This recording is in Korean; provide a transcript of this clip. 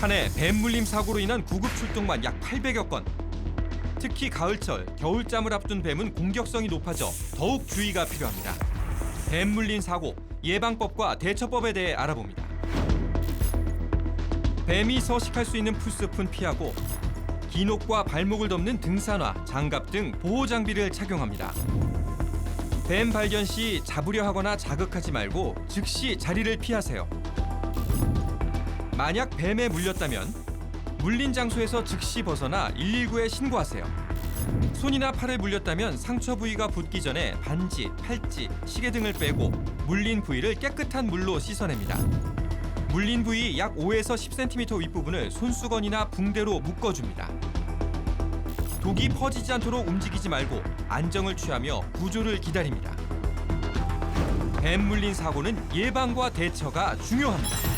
한 해 뱀 물림 사고로 인한 구급 출동만 약 800여 건. 특히 가을철 겨울잠을 앞둔 뱀은 공격성이 높아져 더욱 주의가 필요합니다. 뱀 물린 사고 예방법과 대처법에 대해 알아봅니다. 뱀이 서식할 수 있는 풀숲은 피하고 기녹과 발목을 덮는 등산화, 장갑 등 보호 장비를 착용합니다. 뱀 발견 시 잡으려 하거나 자극하지 말고 즉시 자리를 피하세요. 만약 뱀에 물렸다면 물린 장소에서 즉시 벗어나 119에 신고하세요. 손이나 팔에 물렸다면 상처 부위가 붓기 전에 반지, 팔찌, 시계 등을 빼고 물린 부위를 깨끗한 물로 씻어냅니다. 물린 부위 약 5에서 10cm 윗부분을 손수건이나 붕대로 묶어줍니다. 독이 퍼지지 않도록 움직이지 말고 안정을 취하며 구조를 기다립니다. 뱀 물린 사고는 예방과 대처가 중요합니다.